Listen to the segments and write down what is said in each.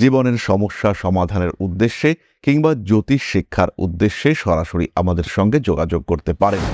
জীবনের সমস্যা সমাধানের উদ্দেশ্যে কিংবা জ্যোতিষ শিক্ষার উদ্দেশ্যে সরাসরি আমাদের সঙ্গে যোগাযোগ করতে পারেন।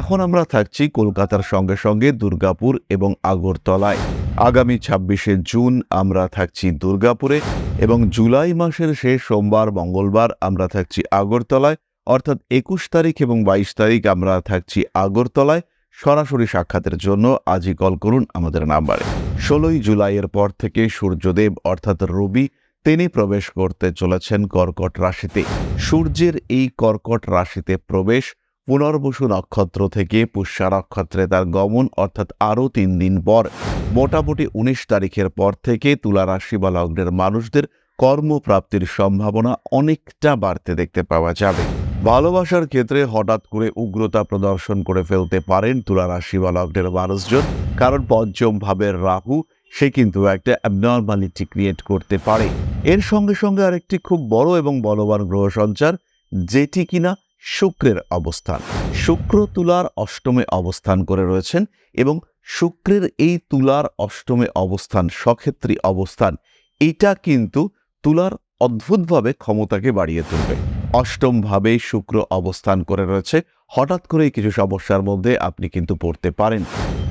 এখন আমরা থাকছি কলকাতার সঙ্গে সঙ্গে দুর্গাপুর এবং আগরতলায়। আগামী ছাব্বিশে জুন আমরা থাকছি দুর্গাপুরে এবং জুলাই মাসের শেষ সোমবার, মঙ্গলবার আমরা থাকছি আগরতলায়। অর্থাৎ একুশ তারিখ এবং বাইশ তারিখ আমরা থাকছি আগরতলায়। সরাসরি সাক্ষাতের জন্য আজই কল করুন আমাদের নাম্বারে। ষোলোই জুলাইয়ের পর থেকে সূর্যদেব অর্থাৎ রবি তিনি প্রবেশ করতে চলেছেন কর্কট রাশিতে। সূর্যের এই কর্কট রাশিতে প্রবেশ পুনর্বসু নক্ষত্র থেকে পুষ্যা নক্ষত্রে তার গমন অর্থাৎ আরও তিন দিন পর। মোটামুটি উনিশ তারিখের পর থেকে তুলা রাশি বা লগ্নের মানুষদের কর্মপ্রাপ্তির সম্ভাবনা অনেকটা বাড়তে দেখতে পাওয়া যাবে। ভালোবাসার ক্ষেত্রে হঠাৎ করে উগ্রতা প্রদর্শন করে ফেলতে পারেন তুলা রাশি বা লগ্নের মানুষজন। কারণ পঞ্চম ভাবের রাহু সে কিন্তু একটা অ্যাবনর্মালিটি ক্রিয়েট করতে পারে। এর সঙ্গে সঙ্গে আরেকটি খুব বড় এবং বলবান গ্রহ সঞ্চার, যেটি কিনা শুক্রের অবস্থান। শুক্র তুলার অষ্টমে অবস্থান করে রয়েছেন এবং শুক্রের এই তুলার অষ্টমে অবস্থান সক্ষেত্রী অবস্থান, এটা কিন্তু তুলার অদ্ভুতভাবে ক্ষমতাকে বাড়িয়ে তুলবে। অষ্টমভাবে শুক্র অবস্থান করে রয়েছে, হঠাৎ করেই কিছু সমস্যার মধ্যে আপনি কিন্তু পড়তে পারেন।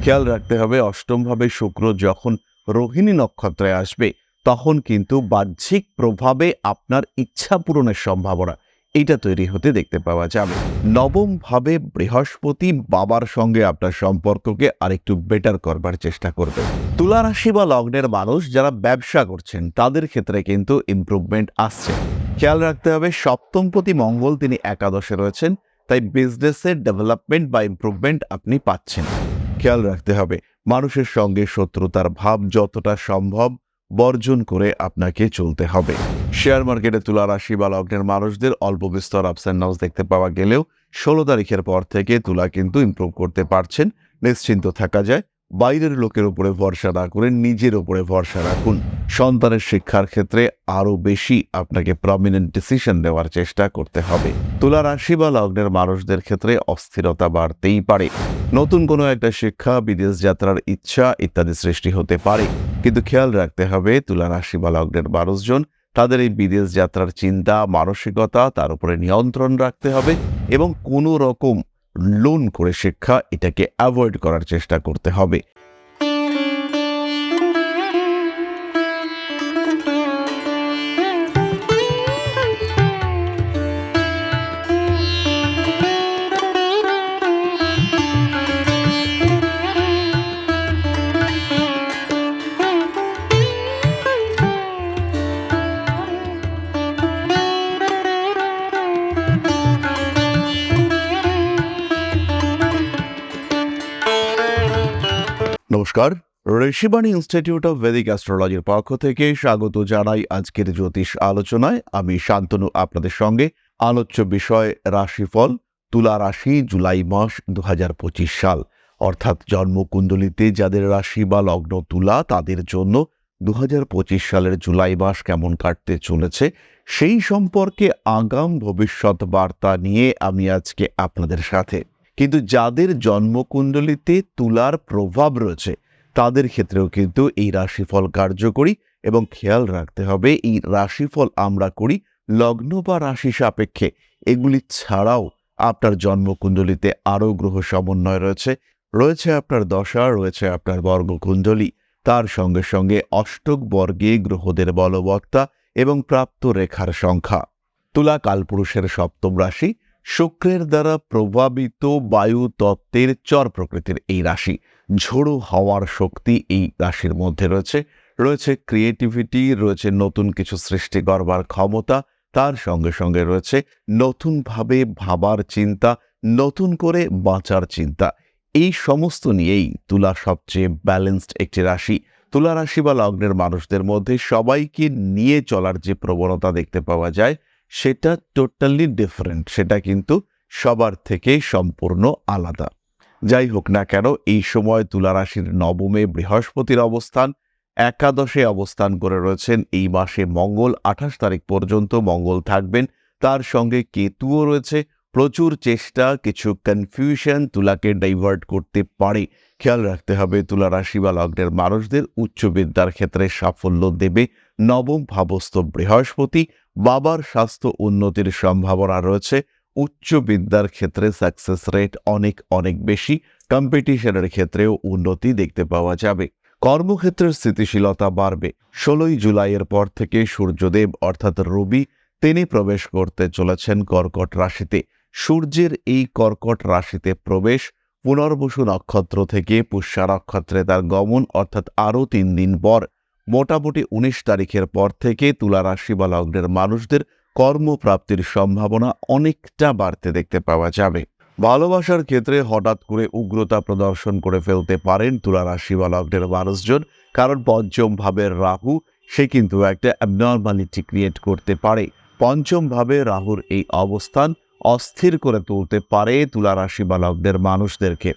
খেয়াল রাখতে হবে, অষ্টমভাবে শুক্র যখন রোহিণী নক্ষত্রে আসবে, তখন কিন্তু বাহ্যিক প্রভাবে আপনার ইচ্ছা পূরণের সম্ভাবনা এটা তৈরি হতে দেখতে পাওয়া যাবে। নবম ভাবে বৃহস্পতি বাবার সঙ্গে আপনার সম্পর্ককে আরেকটু বেটার করবার চেষ্টা করবে। তুলা রাশি বা লগ্নের মানুষ যারা ব্যবসা করছেন, তাদের ক্ষেত্রে কিন্তু ইমপ্রুভমেন্ট আসছে। খেয়াল রাখতে হবে সপ্তমপতি মঙ্গল তিনি একাদশে রয়েছেন, তাই বিজনেসের ডেভেলপমেন্ট বা ইমপ্রুভমেন্ট আপনি পাচ্ছেন। খেয়াল রাখতে হবে মানুষের সঙ্গে শত্রুতার ভাব যতটা সম্ভব বর্জন করে আপনাকে চলতে হবে। শেয়ার মার্কেটে তুলা রাশি বা লগ্নের মানুষদের অল্প বিস্তর আপস অ্যান্ড ডাউন্স দেখতে পাওয়া গেলেও ষোলো তারিখের পর থেকে তুলা কিন্তু ইমপ্রুভ করতে পারছেন, নিশ্চিন্ত থাকা যায়। বাইরের লোকের উপরে ভরসা না করে নিজের উপরে ভরসা রাখুন। সন্তানের শিক্ষার ক্ষেত্রে আরও বেশি আপনাকে প্রমিনেন্ট ডিসিশন নেওয়ার চেষ্টা করতে হবে। তুলা রাশি বা লগ্নের মানুষদের ক্ষেত্রে অস্থিরতা বাড়তেই পারে। নতুন কোনো একটা শিক্ষা, বিদেশ যাত্রার ইচ্ছা ইত্যাদি সৃষ্টি হতে পারে। কিন্তু খেয়াল রাখতে হবে, তুলা রাশি বা লগ্নের মানুষজন, তাদের এই বিদেশ যাত্রার চিন্তা, মানসিকতা, তার উপরে নিয়ন্ত্রণ রাখতে হবে এবং কোনো রকম লোন করে শিক্ষা এটাকে অ্যাভয়েড করার চেষ্টা করতে হবে। নমস্কার। ঋষিবাণী ইনস্টিটিউট অফ ভেদিক অ্যাস্ট্রোলজির পক্ষ থেকে স্বাগত জানাই আজকের জ্যোতিষ আলোচনায়। আমি শান্তনু, আপনাদের সঙ্গে। আলোচ্য বিষয়, রাশিফল, তুলা রাশি, জুলাই মাস দুহাজার পঁচিশ সাল। অর্থাৎ জন্মকুণ্ডলিতে যাদের রাশি বা লগ্ন তুলা, তাদের জন্য দু হাজার পঁচিশ সালের জুলাই মাস কেমন কাটতে চলেছে, সেই সম্পর্কে আগাম ভবিষ্যৎ বার্তা নিয়ে আমি আজকে আপনাদের সাথে। কিন্তু যাদের জন্মকুণ্ডলিতে তুলার প্রভাব রয়েছে তাদের ক্ষেত্রেও কিন্তু এই রাশিফল কার্যকরী এবং খেয়াল রাখতে হবে, এই রাশিফল আমরা করি লগ্ন বা রাশি সাপেক্ষে। এগুলি ছাড়াও আপনার জন্মকুণ্ডলিতে আরও গ্রহ সমন্বয় রয়েছে। রয়েছে আপনার দশা, রয়েছে আপনার বর্গকুণ্ডলী। তার সঙ্গে সঙ্গে অষ্টক বর্গে গ্রহদের বলবত্তা এবং প্রাপ্ত রেখার সংখ্যা। তুলা কালপুরুষের সপ্তম রাশি, শুক্রের দ্বারা প্রভাবিত বায়ু তত্ত্বের চর প্রকৃতির এই রাশি। ঝোড়ো হওয়ার শক্তি এই রাশির মধ্যে রয়েছে। রয়েছে ক্রিয়েটিভিটি রয়েছে নতুন কিছু সৃষ্টি করবার ক্ষমতা, তার সঙ্গে সঙ্গে রয়েছে নতুনভাবে ভাবার চিন্তা, নতুন করে বাঁচার চিন্তা। এই সমস্ত নিয়েই তুলা সবচেয়ে ব্যালেন্সড একটি রাশি। তুলা রাশি বা লগ্নের মানুষদের মধ্যে সবাইকে নিয়ে চলার যে প্রবণতা দেখতে পাওয়া যায়, সেটা টোটালি ডিফারেন্ট সেটা কিন্তু সবার থেকে সম্পূর্ণ আলাদা। যাই হোক না কেন, এই সময় তুলারাশির নবমে বৃহস্পতির অবস্থান, একাদশে অবস্থান করে রয়েছেন। এই মাসে মঙ্গল আঠাশ তারিখ পর্যন্ত মঙ্গল থাকবেন। তার সঙ্গে কেতুও রয়েছে। প্রচুর চেষ্টা, কিছু কনফিউশন তুলাকে ডাইভার্ট করতে পারে। খেয়াল রাখতে হবে তুলা রাশি বা লগ্নের মানুষদের উচ্চ বিদ্যার ক্ষেত্রে সাফল্য দেবে। নবম ভাবস্থ বৃহস্পতি, বাবার স্বাস্থ্য উন্নতির সম্ভাবনা রয়েছে। উচ্চ বিদ্যার ক্ষেত্রে সাকসেস রেট অনেক অনেক বেশি। কম্পিটিশনের ক্ষেত্রেও উন্নতি দেখতে পাওয়া যাবে। কর্মক্ষেত্রের স্থিতিশীলতা বাড়বে। ষোলোই জুলাইয়ের পর থেকে সূর্যদেব, অর্থাৎ রবি, তিনি প্রবেশ করতে চলেছেন কর্কট রাশিতে। সূর্যের এই কর্কট রাশিতে প্রবেশ, পুনর্বসু নক্ষত্র থেকে পুষ্যা নক্ষত্রে তার গমন, অর্থাৎ আরও তিন দিন পর, মোটামুটি উনিশ তারিখের পর থেকে তুলা রাশি বা লগ্নের মানুষদের কর্মপ্রাপ্তির সম্ভাবনা অনেকটা বাড়তে দেখতে পাওয়া যাবে। ভালোবাসার ক্ষেত্রে হঠাৎ করে উগ্রতা প্রদর্শন করে ফেলতে পারেন তুলা রাশি বা লগ্নের মানুষজন, কারণ পঞ্চম ভাবের রাহু, সে কিন্তু একটা অ্যাবনর্মালিটি ক্রিয়েট করতে পারে। পঞ্চম ভাবে রাহুর এই অবস্থান অস্থির করে তুলতে পারে তুলা রাশি বা লগ্নের মানুষদেরকে।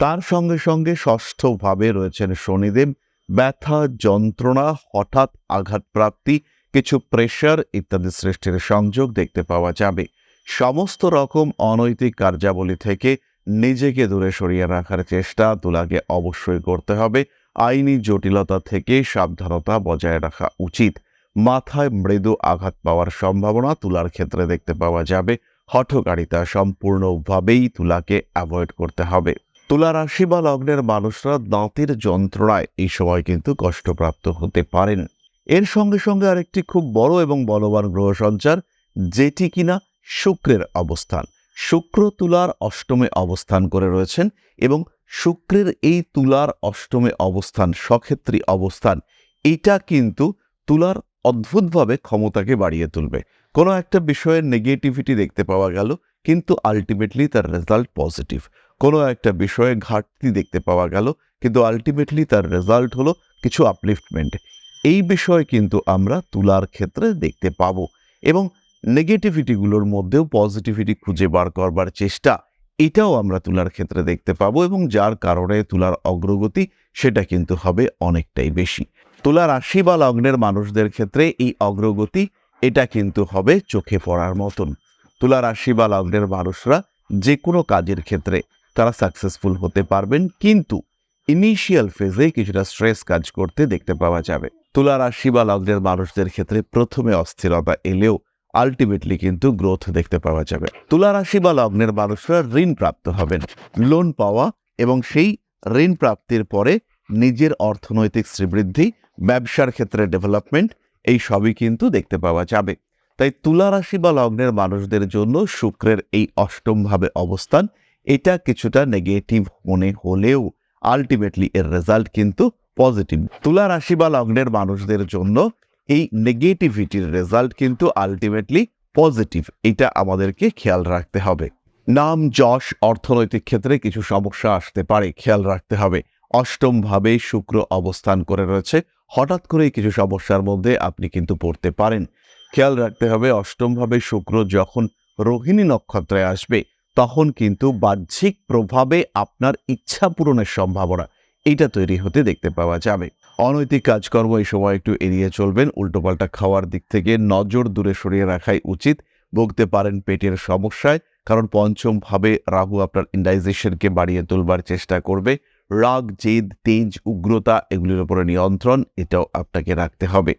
তার সঙ্গে সঙ্গে ষষ্ঠভাবে রয়েছেন শনিদেব। ব্যথা যন্ত্রণা, হঠাৎ আঘাতপ্রাপ্তি কিছু প্রেশার ইত্যাদি সৃষ্টির সংযোগ দেখতে পাওয়া যাবে। সমস্ত রকম অনৈতিক কার্যাবলী থেকে নিজেকে দূরে সরিয়ে রাখার চেষ্টা তুলাকে অবশ্যই করতে হবে। আইনি জটিলতা থেকে সাবধানতা বজায় রাখা উচিত। মাথায় মৃদু আঘাত পাওয়ার সম্ভাবনা তুলার ক্ষেত্রে দেখতে পাওয়া যাবে। হঠকারিতা সম্পূর্ণভাবেই তুলাকে অ্যাভয়েড করতে হবে। তুলা রাশি বা লগ্নের মানুষরা দাঁতের যন্ত্রণায় এই সময় কিন্তু কষ্টপ্রাপ্ত হতে পারেন। এর সঙ্গে সঙ্গে আরেকটি খুব বড় এবং বলবান গ্রহ সঞ্চার, যেটি কিনা শুক্রের অবস্থান। শুক্র তুলার অষ্টমে অবস্থান করে রয়েছেন এবং শুক্রের এই তুলার অষ্টমে অবস্থান সক্ষেত্রী অবস্থান, এটা কিন্তু তুলার অদ্ভুতভাবে ক্ষমতাকে বাড়িয়ে তুলবে। কোনো একটা বিষয়ের নেগেটিভিটি দেখতে পাওয়া গেল, কিন্তু আলটিমেটলি তার রেজাল্ট পজিটিভ কোনো একটা বিষয়ে ঘাটতি দেখতে পাওয়া গেল, কিন্তু আলটিমেটলি তার রেজাল্ট হলো কিছু আপলিফটমেন্ট এই বিষয় কিন্তু আমরা তুলার ক্ষেত্রে দেখতে পাবো এবং নেগেটিভিটিগুলোর মধ্যেও পজিটিভিটি খুঁজে বার করবার চেষ্টা, এটাও আমরা তুলার ক্ষেত্রে দেখতে পাবো এবং যার কারণে তুলার অগ্রগতি সেটা কিন্তু হবে অনেকটাই বেশি। তুলা রাশি বা লগ্নের মানুষদের ক্ষেত্রে এই অগ্রগতি এটা কিন্তু হবে চোখে পড়ার মতন। তুলা রাশি বা লগ্নের মানুষরা যে কোনো কাজের ক্ষেত্রে তারা সাকসেসফুল হতে পারবেন, কিন্তু ইনিশিয়াল ফেজে কিছুটা স্ট্রেস কাজ করতে দেখতে পাওয়া যাবে। তুলা রাশি বা লগ্নের মানুষদের ক্ষেত্রে প্রথমে অস্থিরতা এলেও আলটিমেটলি কিন্তু গ্রোথ দেখতে পাওয়া যাবে। তুলা রাশি বা লগ্নের মানুষরা ঋণ প্রাপ্ত হবেন লোন পাওয়া এবং সেই ঋণ প্রাপ্তির পরে নিজের অর্থনৈতিক শ্রীবৃদ্ধি, ব্যবসার ক্ষেত্রে ডেভেলপমেন্ট এই সবই কিন্তু দেখতে পাওয়া যাবে। তাই তুলা রাশি বা লগ্নের মানুষদের জন্য শুক্রের এই অষ্টমভাবে অবস্থান এটা কিছুটা নেগেটিভ মনে হলেও আলটিমেটলি এর রেজাল্ট কিন্তু পজিটিভ তুলা রাশি বা লগ্নের মানুষদের জন্য এই নেগেটিভিটির রেজাল্ট কিন্তু আলটিমেটলি পজিটিভ এটা আমাদেরকে খেয়াল রাখতে হবে। নাম, যশ, অর্থনৈতিক ক্ষেত্রে কিছু সমস্যা আসতে পারে, খেয়াল রাখতে হবে। অষ্টমভাবে শুক্র অবস্থান করে রয়েছে। হঠাৎ করেই কিছু সমস্যার মধ্যে আপনি কিন্তু পড়তে পারেন। খেয়াল রাখতে হবে, অষ্টমভাবে শুক্র যখন রোহিণী নক্ষত্রে আসবে, তখন কিন্তু বাহ্যিক প্রভাবে আপনার ইচ্ছা পূরণের সম্ভাবনা এটা তৈরি হতে দেখতে পাওয়া যাবে। অনৈতিক কাজকর্ম এই সময় একটু এড়িয়ে চলবেন। উল্টোপাল্টা খাওয়ার দিক থেকে নজর দূরে সরিয়ে রাখাই উচিত। ভুগতে পারেন পেটের সমস্যায়, কারণ পঞ্চম ভাবে রাহু আপনার ইন্ডাইজেশনকে বাড়িয়ে তুলবার চেষ্টা করবে। রাগ, জেদ, তেজ, উগ্রতা এগুলির উপরে নিয়ন্ত্রণ, এটাও আপনাকে রাখতে হবে।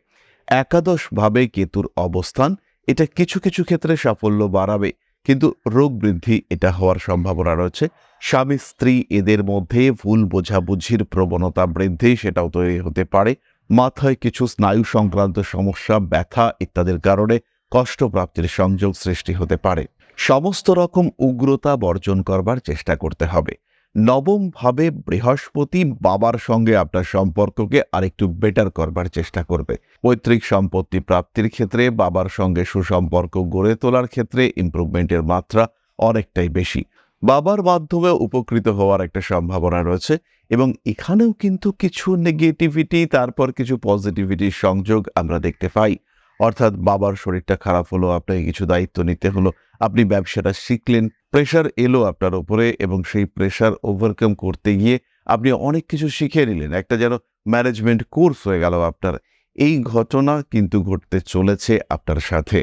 একাদশভাবে কেতুর অবস্থান, এটা কিছু কিছু ক্ষেত্রে সাফল্য বাড়াবে। কিন্তু রোগ বৃদ্ধি এটা হওয়ার সম্ভাবনা রয়েছে। স্বামী, স্ত্রী এদের মধ্যে ভুল বোঝাবুঝির প্রবণতা বৃদ্ধি সেটাও তৈরি হতে পারে। মাথায় কিছু স্নায়ু সংক্রান্ত সমস্যা, ব্যথা ইত্যাদির কারণে কষ্টপ্রাপ্তির সংযোগ সৃষ্টি হতে পারে। সমস্ত রকম উগ্রতা বর্জন করবার চেষ্টা করতে হবে। নবম ভাবে বৃহস্পতি বাবার সঙ্গে আপনার সম্পর্ককে আরেকটু বেটার করবার চেষ্টা করবে। পৈতৃক সম্পত্তি প্রাপ্তির ক্ষেত্রে বাবার সঙ্গে সুসম্পর্ক গড়ে তোলার ক্ষেত্রে ইমপ্রুভমেন্টের মাত্রা অনেকটাই বেশি। বাবার মাধ্যমে উপকৃত হওয়ার একটা সম্ভাবনা রয়েছে এবং এখানেও কিন্তু কিছু নেগেটিভিটি তারপর কিছু পজিটিভিটির সংযোগ আমরা দেখতে পাই। অর্থাৎ বাবার শরীরটা খারাপ হলো, আপনাকে কিছু দায়িত্ব নিতে হলো, আপনি ব্যবসাটা শিখলেন প্রেশার এলো আপনার উপরে এবং সেই প্রেশার ওভারকাম করতে গিয়ে আপনি অনেক কিছু শিখে নিলেন। একটা যেন ম্যানেজমেন্ট কোর্স হয়ে গেল আপনার। এই ঘটনা কিন্তু ঘটতে চলেছে আপনার সাথে।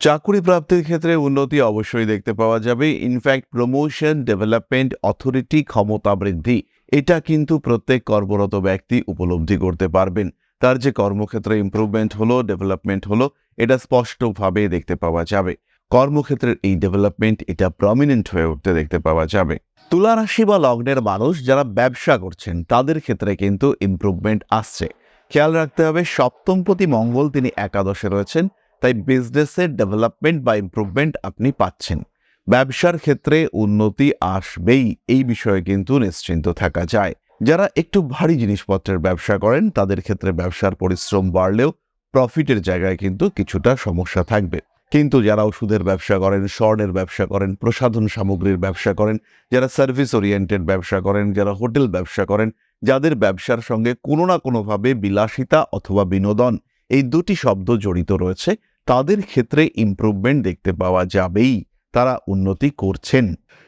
চাকুরি প্রাপ্তির ক্ষেত্রে উন্নতি অবশ্যই দেখতে পাওয়া যাবে। ইনফ্যাক্ট প্রমোশন ডেভেলপমেন্ট অথরিটি ক্ষমতা বৃদ্ধি, এটা কিন্তু প্রত্যেক কর্মরত ব্যক্তি উপলব্ধি করতে পারবেন। তার যে কর্মক্ষেত্রে ইমপ্রুভমেন্ট হলো ডেভেলপমেন্ট হলো, এটা স্পষ্টভাবে দেখতে পাওয়া যাবে। কর্মক্ষেত্রের এই ডেভেলপমেন্ট এটা প্রমিনেন্ট হয়ে উঠতে দেখতে পাওয়া যাবে। তুলা রাশি বা লগ্নের মানুষ যারা ব্যবসা করছেন, তাদের ক্ষেত্রে কিন্তু ইমপ্রুভমেন্ট আসছে। খেয়াল রাখতে হবে সপ্তমপতি মঙ্গল তিনি একাদশে রয়েছেন, তাই বিজনেসের ডেভেলপমেন্ট বা ইমপ্রুভমেন্ট আপনি পাচ্ছেন। ব্যবসার ক্ষেত্রে উন্নতি আসবেই, এই বিষয়ে কিন্তু নিশ্চিন্ত থাকা যায়। যারা একটু ভারী জিনিসপত্রের ব্যবসা করেন, তাদের ক্ষেত্রে ব্যবসার পরিশ্রম বাড়লেও প্রফিটের জায়গায় কিন্তু কিছুটা সমস্যা থাকবে। কিন্তু যারা ওষুধের ব্যবসা করেন, স্বর্ণের ব্যবসা করেন, প্রসাধন সামগ্রীর ব্যবসা করেন, যারা সার্ভিস ওরিয়েন্টেড ব্যবসা করেন, যারা হোটেল ব্যবসা করেন, যাদের ব্যবসার সঙ্গে কোনো না কোনোভাবে বিলাসিতা অথবা বিনোদন এই দুটি শব্দ জড়িত রয়েছে, তাদের ক্ষেত্রে ইমপ্রুভমেন্ট দেখতে পাওয়া যাবেই। তারা উন্নতি করছেন।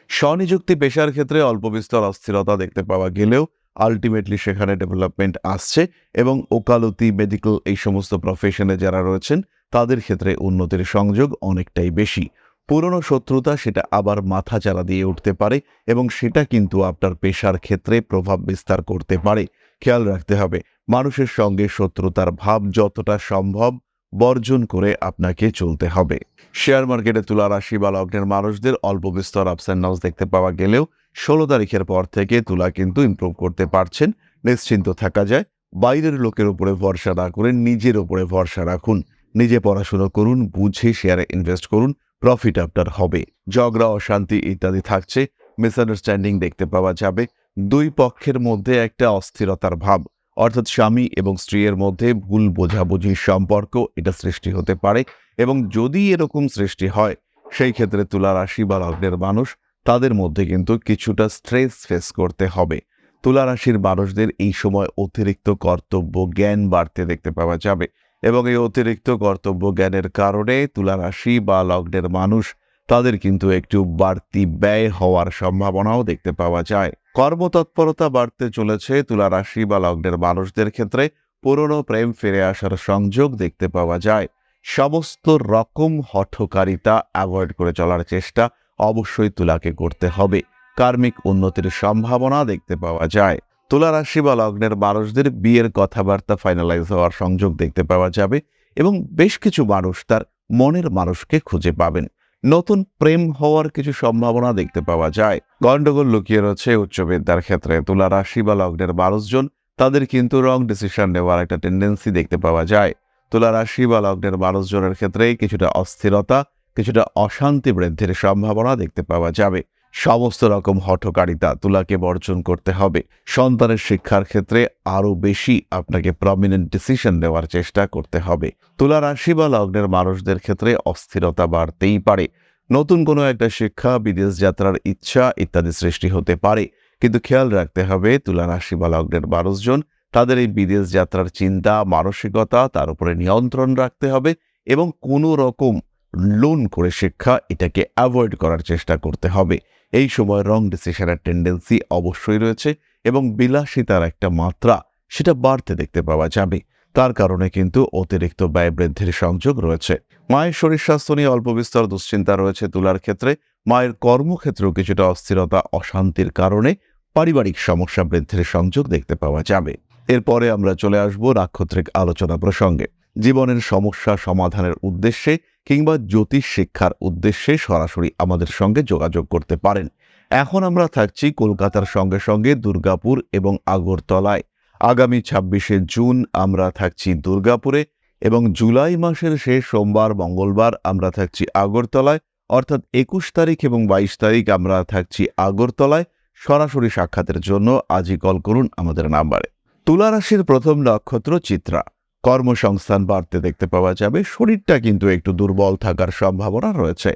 স্বনিযুক্তি পেশার ক্ষেত্রে অল্প বিস্তর অস্থিরতা দেখতে পাওয়া গেলেও আলটিমেটলি সেখানে ডেভেলপমেন্ট আসছে এবং ওকালতি মেডিকেল এই সমস্ত প্রফেশনে যারা রয়েছেন তাদের ক্ষেত্রে উন্নতির সংযোগ অনেকটাই বেশি। পুরনো শত্রুতা সেটা আবার মাথা চারা দিয়ে উঠতে পারে এবং সেটা কিন্তু আপনার পেশার ক্ষেত্রে প্রভাব বিস্তার করতে পারে। খেয়াল রাখতে হবে, মানুষের সঙ্গে শত্রুতার ভাব যতটা সম্ভব বর্জন করে আপনাকে চলতে হবে। শেয়ার মার্কেটে তুলা রাশি বা লগ্নের মানুষদের অল্প বিস্তর আপস অ্যান্ড ডাউনস দেখতে পাওয়া গেলেও ষোলো তারিখের পর থেকে তুলা কিন্তু ইমপ্রুভ করতে পারছেন। নিশ্চিন্ত থাকা যায়, বাইরের লোকের উপরে ভরসা না করে নিজের উপরে ভরসা রাখুন। নিজে পড়াশুনো করুন, বুঝে শেয়ারে ইনভেস্ট করুন প্রফিট আপনার হবে। ঝগড়া, অশান্তি ইত্যাদি থাকছে মিসআন্ডারস্ট্যান্ডিং দেখতে পাওয়া যাবে। দুই পক্ষের মধ্যে একটা অস্থিরতার ভাব, অর্থাৎ স্বামী এবং স্ত্রীর মধ্যে ভুল বোঝাবুঝির সম্পর্ক, এটা সৃষ্টি হতে পারে এবং যদি এরকম সৃষ্টি হয়, সেই ক্ষেত্রে তুলা রাশি বা লগ্নের মানুষ, তাদের মধ্যে কিন্তু কিছুটা স্ট্রেস ফেস করতে হবে। তুলা রাশির মানুষদের এই সময় অতিরিক্ত কর্তব্য, জ্ঞান বাড়তে দেখতে পাওয়া যাবে। এবং এই অতিরিক্ত কর্তব্য জ্ঞানের কারণে তুলা রাশি বা লগ্নের মানুষ তাদের কিন্তু একটু বাড়তি ব্যয় হওয়ার সম্ভাবনাও দেখতে পাওয়া যায়। কর্মতৎপরতা বাড়তে চলেছে তুলা রাশি বা লগ্নের মানুষদের ক্ষেত্রে। পুরনো প্রেম ফিরে আসার সংযোগ দেখতে পাওয়া যায়। সমস্ত রকম হঠকারিতা অ্যাভয়েড করে চলার চেষ্টা অবশ্যই তুলাকে করতে হবে। কার্মিক উন্নতির সম্ভাবনা দেখতে পাওয়া যায়। তুলা রাশি বা লগ্নের মানুষদের বিয়ের কথাবার্তা ফাইনালাইজ হওয়ার সংযোগ দেখতে পাওয়া যাবে এবং বেশ কিছু মানুষ তার মনের মানুষকে খুঁজে পাবেন। নতুন প্রেম হওয়ার কিছু সম্ভাবনা দেখতে পাওয়া যায়। গন্ডগোল লুকিয়ে রয়েছে উচ্চ বিদ্যার ক্ষেত্রে। তুলা রাশি বা লগ্নের মানুষজন তাদের কিন্তু রং ডিসিশন নেওয়ার একটা টেন্ডেন্সি দেখতে পাওয়া যায়। তুলা রাশি বা লগ্নের মানুষজনের ক্ষেত্রে কিছুটা অস্থিরতা, কিছুটা অশান্তি বৃদ্ধির সম্ভাবনা দেখতে পাওয়া যাবে। সমস্ত রকম হঠকারিতা তুলাকে বর্জন করতে হবে। সন্তানের শিক্ষার ক্ষেত্রে আরও বেশি আপনাকে প্রমিনেন্ট ডিসিশন নেওয়ার চেষ্টা করতে হবে। তুলা রাশি বা লগ্নের মানুষদের ক্ষেত্রে অস্থিরতা বাড়তেই পারে। নতুন কোনো একটা শিক্ষা, বিদেশ যাত্রার ইচ্ছা ইত্যাদি সৃষ্টি হতে পারে। কিন্তু খেয়াল রাখতে হবে, তুলা রাশি বা লগ্নের মানুষজন তাদের এই বিদেশ যাত্রার চিন্তা, মানসিকতা, তার উপরে নিয়ন্ত্রণ রাখতে হবে এবং কোনো রকম লোন করে শিক্ষা এটাকে অ্যাভয়েড করার চেষ্টা করতে হবে। এই সময় রং ডিসিশনের টেন্ডেন্সি অবশ্যই রয়েছে এবং বিলাসিতার একটা মাত্রা সেটা বাড়তে দেখতে পাওয়া যাবে। তার কারণে কিন্তু অতিরিক্ত ব্যয় বৃদ্ধির সংযোগ রয়েছে। মায়ের শরীর স্বাস্থ্য নিয়ে অল্প বিস্তর দুশ্চিন্তা রয়েছে তুলার ক্ষেত্রে। মায়ের কর্মক্ষেত্রেও কিছুটা অস্থিরতা, অশান্তির কারণে পারিবারিক সমস্যা বৃদ্ধির সংযোগ দেখতে পাওয়া যাবে। এরপরে আমরা চলে আসব নাক্ষত্রিক আলোচনা প্রসঙ্গে। জীবনের সমস্যা সমাধানের উদ্দেশ্যে কিংবা জ্যোতিষ শিক্ষার উদ্দেশ্যে সরাসরি আমাদের সঙ্গে যোগাযোগ করতে পারেন। এখন আমরা থাকছি কলকাতার সঙ্গে সঙ্গে দুর্গাপুর এবং আগরতলায়। আগামী ছাব্বিশে জুন আমরা থাকছি দুর্গাপুরে এবং জুলাই মাসের শেষ সোমবার, মঙ্গলবার আমরা থাকছি আগরতলায়। অর্থাৎ একুশ তারিখ এবং বাইশ তারিখ আমরা থাকছি আগরতলায়। সরাসরি সাক্ষাতের জন্য আজই কল করুন আমাদের নাম্বারে। তুলা রাশির প্রথম নক্ষত্র চিত্রা। কর্মসংস্থান বাড়তে দেখতে পাওয়া যাবে। শরীরটা কিন্তু একটু দুর্বল থাকার সম্ভাবনা রয়েছে।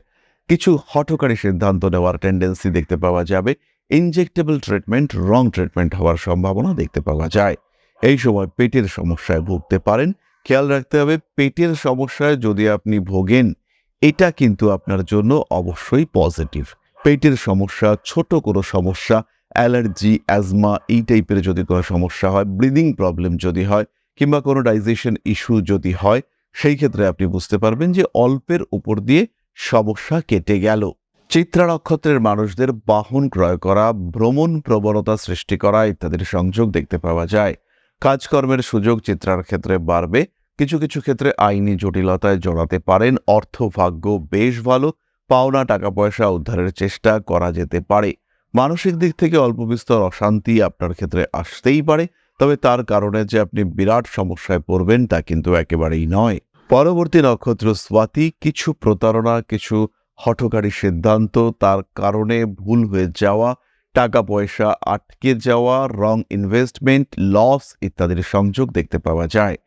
কিছু হঠকারী সিদ্ধান্ত নেওয়ার টেন্ডেন্সি দেখতে পাওয়া যাবে। ইনজেক্টেবল ট্রিটমেন্ট রং ট্রিটমেন্ট হওয়ার সম্ভাবনা দেখতে পাওয়া যায়। এই সময় পেটের সমস্যায় ভুগতে পারেন। খেয়াল রাখতে হবে, পেটের সমস্যায় যদি আপনি ভোগেন, এটা কিন্তু আপনার জন্য অবশ্যই পজিটিভ পেটের সমস্যা, ছোট কোনো সমস্যা, অ্যালার্জি, অ্যাজমা, এই টাইপের যদি কোনো সমস্যা হয় ব্রিদিং প্রবলেম যদি হয় কিংবা কোনো ডাইজেশন ইস্যু যদি হয়, সেই ক্ষেত্রে আপনি বুঝতে পারবেন যে অল্পের উপর দিয়ে সমস্যা কেটে গেল। চিত্রা নক্ষত্রের মানুষদের বাহন ক্রয় করা, ভ্রমণ প্রবণতা সৃষ্টি করা ইত্যাদির সংযোগ দেখতে পাওয়া যায়। কাজকর্মের সুযোগ চিত্রার ক্ষেত্রে বাড়বে। কিছু কিছু ক্ষেত্রে আইনি জটিলতায় জড়াতে পারেন, অর্থভাগ্য বেশ ভালো, পাওনা টাকা পয়সা উদ্ধারের চেষ্টা করা যেতে পারে। মানসিক দিক থেকে অল্প বিস্তর অশান্তি আপনার ক্ষেত্রে আসতেই পারে তবে তার কারণে যে আপনি বিরাট সমস্যায় পড়বেন তা কিন্তু একেবারেই নয়। পরবর্তী নক্ষত্র স্বাতি কিছু প্রতারণা, কিছু হঠকারী সিদ্ধান্ত, তার কারণে ভুল হয়ে যাওয়া, টাকা পয়সা আটকে যাওয়া রং ইনভেস্টমেন্ট লস ইত্যাদির সংযোগ দেখতে পাওয়া যায়।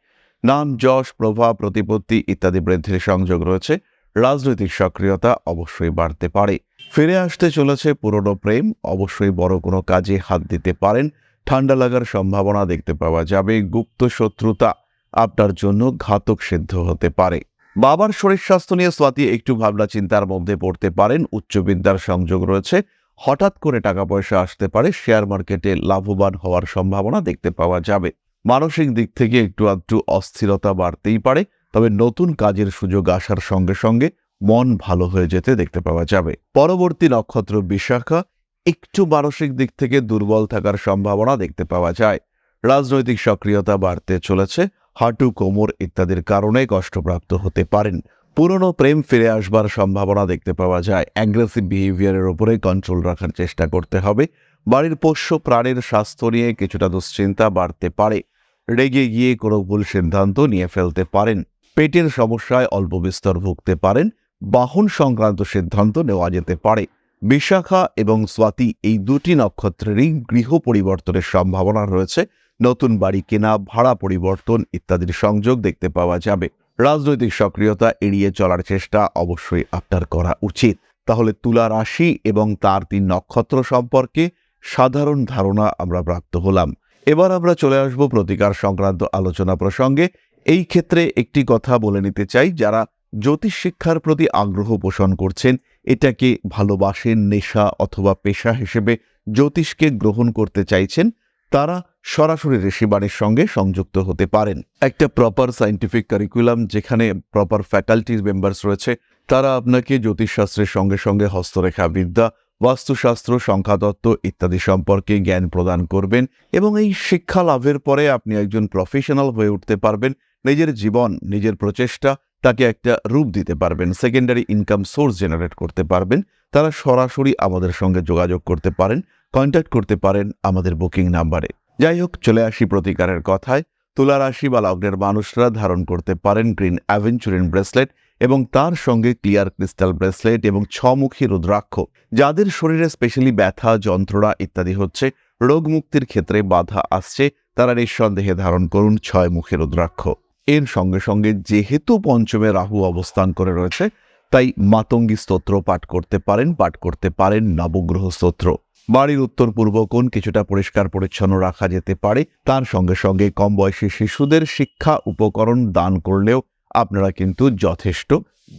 নাম, যশ প্রভাব প্রতিপত্তি ইত্যাদি বৃদ্ধির সংযোগ রয়েছে। রাজনৈতিক সক্রিয়তা অবশ্যই বাড়তে পারে। ফিরে আসতে চলেছে পুরনো প্রেম, অবশ্যই বড় কোনো কাজে হাত দিতে পারেন। ঠান্ডা লাগার সম্ভাবনা দেখতে পাওয়া যাবে। গুপ্ত শত্রুতা আপনার জন্য ঘাতক সিদ্ধ হতে পারে। বাবার শরীর স্বাস্থ্য নিয়ে স্বাতি একটু ভাবনা চিন্তার মধ্যে পড়তে পারেন। উচ্চবিদ্যার সংযোগ রয়েছে। হঠাৎ করে টাকা পয়সা আসতে পারে। শেয়ার মার্কেটে লাভবান হওয়ার সম্ভাবনা দেখতে পাওয়া যাবে। মানসিক দিক থেকে একটু আধটু অস্থিরতা বাড়তেই পারে। তবে নতুন কাজের সুযোগ আসার সঙ্গে সঙ্গে মন ভালো হয়ে যেতে দেখতে পাওয়া যাবে। পরবর্তী নক্ষত্র বিশাখা একটু মানসিক দিক থেকে দুর্বল থাকার সম্ভাবনা দেখতে পাওয়া যায়। রাজনৈতিক সক্রিয়তা বাড়তে চলেছে, হাঁটু, কোমর ইত্যাদির কারণে কষ্টপ্রাপ্ত হতে পারেন। পুরনো প্রেম ফিরে আসবার সম্ভাবনা দেখতে পাওয়া যায়। অ্যাগ্রেসিভ বিহেভিয়ারের ওপরে কন্ট্রোল রাখার চেষ্টা করতে হবে। বাড়ির পোষ্য প্রাণীর স্বাস্থ্য নিয়ে কিছুটা দুশ্চিন্তা বাড়তে পারে। রেগে গিয়ে কোনো ভুল সিদ্ধান্ত নিয়ে ফেলতে পারেন। পেটের সমস্যায় অল্প বিস্তর ভুগতে পারেন। বাহন সংক্রান্ত সিদ্ধান্ত নেওয়া যেতে পারে। বিশাখা এবং স্বাতি এই দুটি নক্ষত্রেরই গৃহ পরিবর্তনের সম্ভাবনা রয়েছে। নতুন বাড়ি কেনা, ভাড়া পরিবর্তন ইত্যাদির সংযোগ দেখতে পাওয়া যাবে। রাজনৈতিক সক্রিয়তা এড়িয়ে চলার চেষ্টা অবশ্যই আপনার করা উচিত। তাহলে তুলা রাশি এবং তার তিন নক্ষত্র সম্পর্কে সাধারণ ধারণা আমরা প্রাপ্ত হলাম। এবার আমরা চলে আসব প্রতিকার সংক্রান্ত আলোচনা প্রসঙ্গে। এই ক্ষেত্রে একটি কথা বলে নিতে চাই, যারা জ্যোতিষ শিক্ষার প্রতি আগ্রহ পোষণ করছেন, এটাকে ভালোবাসেন নেশা অথবা পেশা হিসেবে জ্যোতিষকে গ্রহণ করতে চাইছেন, তারা সরাসরি ঋষিবাণীর সঙ্গে সংযুক্ত হতে পারেন। একটা প্রপার সায়েন্টিফিক কারিকুলাম যেখানে প্রপার ফ্যাকাল্টির মেম্বার্স রয়েছে, তারা আপনাকে জ্যোতিষশাস্ত্রের সঙ্গে সঙ্গে হস্তরেখা বিদ্যা বাস্তুশাস্ত্র, সংখ্যাতত্ত্ব ইত্যাদি সম্পর্কে জ্ঞান প্রদান করবেন এবং এই শিক্ষা লাভের পরে আপনি একজন প্রফেশনাল হয়ে উঠতে পারবেন। নিজের জীবন, নিজের প্রচেষ্টা তাকে একটা রূপ দিতে পারবেন সেকেন্ডারি ইনকাম সোর্স জেনারেট করতে পারবেন। তারা সরাসরি আমাদের সঙ্গে যোগাযোগ করতে পারেন কন্ট্যাক্ট করতে পারেন আমাদের বুকিং নাম্বারে যাই হোক, চলে আসি প্রতিকারের কথায়। তুলা রাশি বা লগ্নের মানুষরা ধারণ করতে পারেন গ্রিন অ্যাভেঞ্চুরিন ব্রেসলেট এবং তার সঙ্গে ক্লিয়ার ক্রিস্টাল ব্রেসলেট এবং ছমুখী রুদ্রাক্ষ। যাদের শরীরে স্পেশালি ব্যথা, যন্ত্রণা ইত্যাদি হচ্ছে রোগ মুক্তির ক্ষেত্রে বাধা আসছে, তারা নিঃসন্দেহে ধারণ করুন ছয় মুখী রুদ্রাক্ষ। এর সঙ্গে সঙ্গে যেহেতু পঞ্চমে রাহু অবস্থান করে রয়েছে, তাই মাতঙ্গী স্তোত্র পাঠ করতে পারেন, পাঠ করতে পারেন নবগ্রহ স্তোত্র। বাড়ির উত্তর পূর্ব কোণ কিছুটা পরিষ্কার পরিচ্ছন্ন রাখা যেতে পারে। তার সঙ্গে সঙ্গে কম বয়সী শিশুদের শিক্ষা উপকরণ দান করলেও আপনারা কিন্তু যথেষ্ট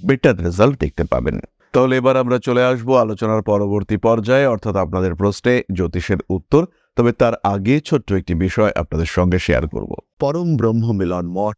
বেটার রেজাল্ট দেখতে পাবেন। তাহলে এবার আমরা চলে আসব আলোচনার পরবর্তী পর্যায়ে, অর্থাৎ আপনাদের প্রশ্নে জ্যোতিষের উত্তর, তবে তার আগে ছোট্ট একটি বিষয় আপনাদের সঙ্গে শেয়ার করব। পরম ব্রহ্ম মিলন মঠ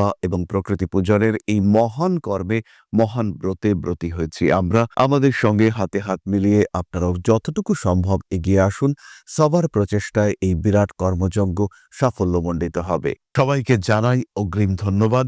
সেবা এবং প্রকৃতি পূজনের এই মহান কর্মে মহান ব্রতে ব্রতী হয়েছি আমরা। আমাদের সঙ্গে হাতে হাত মিলিয়ে আপনারাও যতটুকু সম্ভব এগিয়ে আসুন। সবার প্রচেষ্টায় এই বিরাট কর্মযজ্ঞ সাফল্যমণ্ডিত হবে। সবাইকে জানাই অগ্রিম ধন্যবাদ।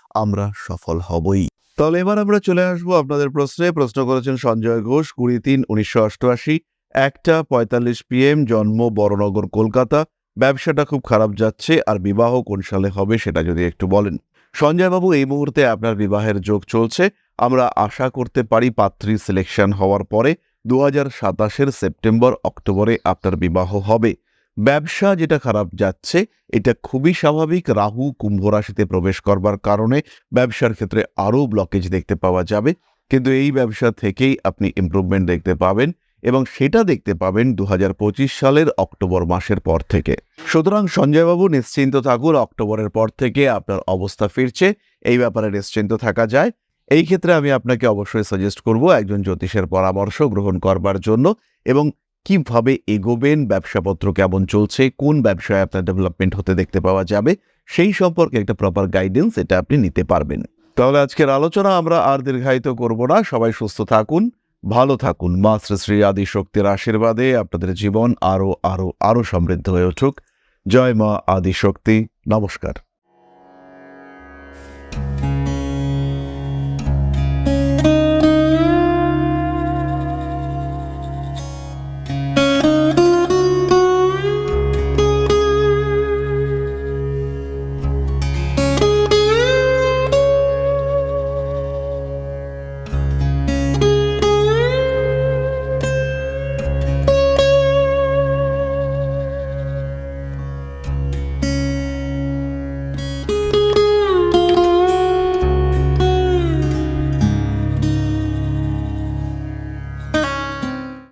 আমরা সফল হবই। তাহলে এবার আমরা চলে আসব আপনাদের প্রশ্নে। প্রশ্ন করেছেন সঞ্জয় ঘোষ, কুড়ি তিন, উনিশশো অষ্টআশি। একটা পঁয়তাল্লিশ পিএম জন্ম বড়নগর, কলকাতা। ব্যবসাটা খুব খারাপ যাচ্ছে, আর বিবাহ কোন সালে হবে সেটা যদি একটু বলেন। সঞ্জয়বাবু, এই মুহূর্তে আপনার বিবাহের যোগ চলছে। আমরা আশা করতে পারি পাত্রী সিলেকশন হওয়ার পরে দু হাজার সাতাশের সেপ্টেম্বর, অক্টোবরে আপনার বিবাহ হবে। ব্যবসা যেটা খারাপ যাচ্ছে, এটা খুবই স্বাভাবিক। রাহু কুম্ভ রাশিতে প্রবেশ করবার কারণে ব্যবসার ক্ষেত্রে আরও ব্লকেজ দেখতে পাওয়া যাবে। কিন্তু এই ব্যবসা থেকেই আপনি ইমপ্রুভমেন্ট দেখতে পাবেন এবং সেটা দেখতে পাবেন দু হাজার পঁচিশ সালের অক্টোবর মাসের পর থেকে। সুতরাং সঞ্জয়বাবু, নিশ্চিন্ত থাকুন, অক্টোবরের পর থেকে আপনার অবস্থা ফিরছে। এই ব্যাপারে নিশ্চিন্ত থাকা যায়। এই ক্ষেত্রে আমি আপনাকে অবশ্যই সাজেস্ট করব একজন জ্যোতিষের পরামর্শ গ্রহণ করবার জন্য এবং কীভাবে এগোবেন? ব্যবসাপত্র কেমন চলছে? কোন ব্যবসায় আপনার ডেভেলপমেন্ট হতে দেখতে পাওয়া যাবে? সেই সম্পর্কে একটা প্রপার গাইডেন্স এটা আপনি নিতে পারবেন। তাহলে আজকের আলোচনা আমরা আর দীর্ঘায়িত করব না। সবাই সুস্থ থাকুন, ভালো থাকুন। মা শ্রী শ্রী আদি শক্তির আশীর্বাদে আপনাদের জীবন আরও আরও আরও সমৃদ্ধ হয়ে উঠুক। জয় মা আদি শক্তি নমস্কার।